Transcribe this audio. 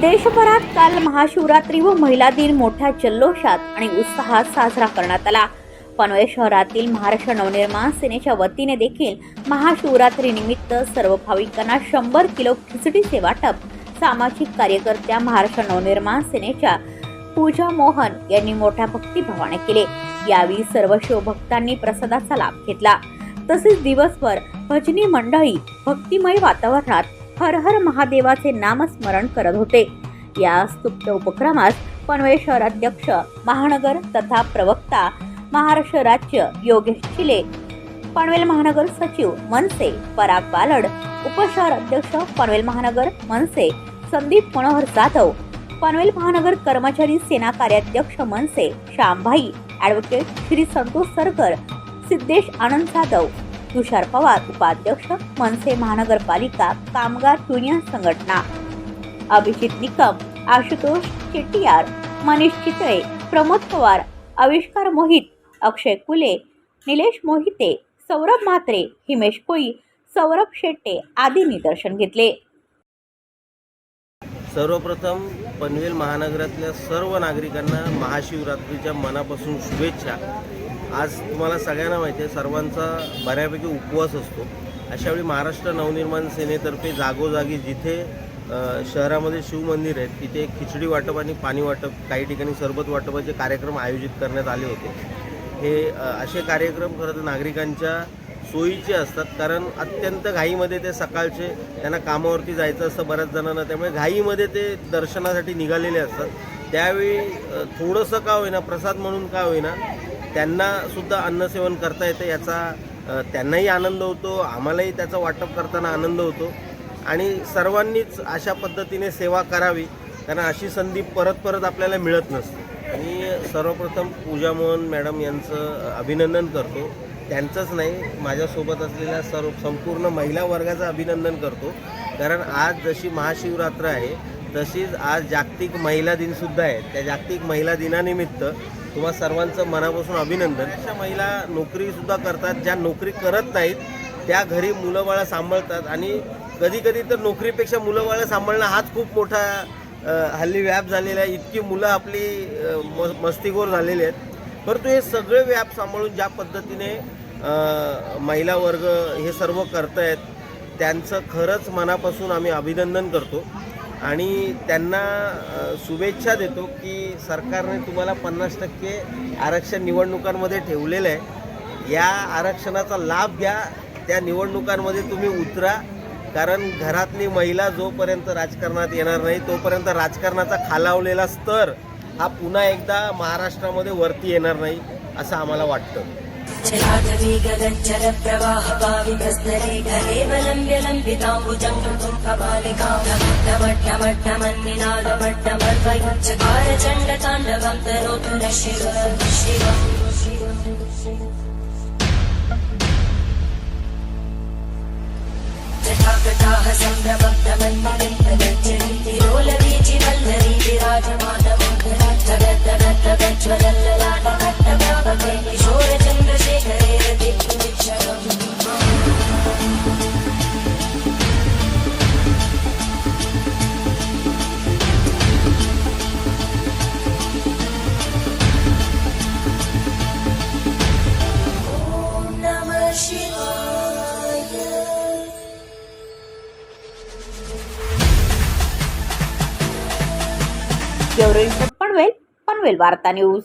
देशभरात काल महाशिवरात्री व महिला दिन मोठ्या जल्लोषात आणि उत्साहात साजरा करण्यात आला. पनवेल शहरातील महाराष्ट्र नवनिर्माण सेनेच्या वतीने देखील महाशिवरात्री निमित्त सर्व भाविकांना शंभर किलो खिचडीचे वाटप सामाजिक कार्यकर्त्या महाराष्ट्र नवनिर्माण सेनेच्या पूजा मोहन यांनी मोठ्या भक्तिभावाने केले. यावेळी सर्व शिवभक्तांनी प्रसादाचा लाभ घेतला. तसेच दिवसभर भजनी मंडळी भक्तिमय वातावरणात हर हर महादेवाचे नामस्मरण करत होते. या स्तुप्त उपक्रमास पनवेल शहराध्यक्ष महानगर तथा प्रवक्ता महाराष्ट्र राज्य योगेश चिले पनवेल महानगर सचिव मनसे पराग बालड उपशहर अध्यक्ष पनवेल महानगर मनसे संदीप मनोहर जाधव पनवेल महानगर कर्मचारी सेना कार्याध्यक्ष मनसे श्यामभाई ॲडव्होकेट श्री संतोष सरकर सिद्धेश आनंद जाधव तुषार पवार उपाध्यक्ष मनसे महानगरपालिका कामगार युनियन संघटना. अभिजित निकम आशुतोष चेट्टियार मनीष चितळे प्रमोद पवार आविष्कार मोहित अक्षय कुले निलेश मोहिते सौरभ म्हात्रे हिमेश कोई सौरभ शेट्टे आदी निदर्शन घेतले. सर्वप्रथम पनवेल महानगरातल्या सर्व नागरिकांना महाशिवरात्रीच्या मनापासून शुभेच्छा. आज तुम्हाला सगळ्यांना माहिती आहे सर्वांचा बऱ्यापैकी उपवास असतो. अशावेळी महाराष्ट्र नवनिर्माण सेनेतर्फे जागोजागी जिथे शहरामध्ये शिवमंदिर आहेत तिथे खिचडी वाटप आणि पाणी वाटप काही ठिकाणी सरबत वाटपाचे कार्यक्रम आयोजित करण्यात आले होते. हे असे कार्यक्रम खरं तर नागरिकांच्या सोयीचे असतात कारण अत्यंत घाईमध्ये ते सकाळचे त्यांना कामावरती जायचं असतं बऱ्याच जणांना त्यामुळे घाईमध्ये ते दर्शनासाठी निघालेले असतात. त्यावेळी थोडंसं का होईना प्रसाद म्हणून का होईना त्यांनासुद्धा अन्नसेवन करता येतं याचा त्यांनाही आनंद होतो आम्हालाही त्याचा वाटप करताना आनंद होतो. आणि सर्वांनीच अशा पद्धतीने सेवा करावी कारण अशी संधी परत परत आपल्याला मिळत नसते. आणि सर्वप्रथम पूजा मोहन मॅडम यांचं अभिनंदन करतो. त्यांचंच नाही माझ्यासोबत असलेल्या सर्व संपूर्ण महिला वर्गाचं अभिनंदन करतो. कारण आज जशी महाशिवरात्र आहे तशीच आज जागतिक महिला दिनसुद्धा आहे. त्या जागतिक महिला दिनानिमित्त तुम्हा सर्वांचं मनापासून अभिनंदन. अशा महिला नोकरीसुद्धा करतात ज्या नोकरी करत नाहीत त्या घरी मुलं बाळं सांभाळतात. आणि कधी कधी तर नोकरीपेक्षा मुलं बाळं सांभाळणं हाच खूप मोठा हल्ली व्याप झालेला आहे. इतकी मुलं आपली म मस्तीखोर झालेली आहेत. परंतु हे सगळे व्याप सांभाळून ज्या पद्धतीने महिला वर्ग हे सर्व करत आहेत त्यांचं खरंच मनापासून आम्ही अभिनंदन करतो. आणि त्यांना शुभेच्छा देतो की सरकारने तुम्हाला पन्नास टक्के आरक्षण निवडणुकांमध्ये ठेवलेलं आहे. या आरक्षणाचा लाभ घ्या त्या निवडणुकांमध्ये तुम्ही उतरा कारण घरातली महिला जोपर्यंत राजकारणात येणार नाही तोपर्यंत राजकारणाचा खालावलेला स्तर हा पुन्हा एकदा महाराष्ट्रामध्ये वरती येणार नाही असं आम्हाला वाटतं. जलाटवी गगज्जल प्रवाह पावितस्तरे घरेवलम्ब्य लम्बिताम्बुजं कृतुं कपालिकां नमट्टमट्टमन्निनादमट्टमर्वयुच्चकार चण्डताण्डवं तरोतु न शिव शिव जटाकटाः सम्भ्रमब्धमन्मलिन्दगच्छरि तिरोलवीचि ब्युरो पनवेल पनवेल वार्ता न्यूज.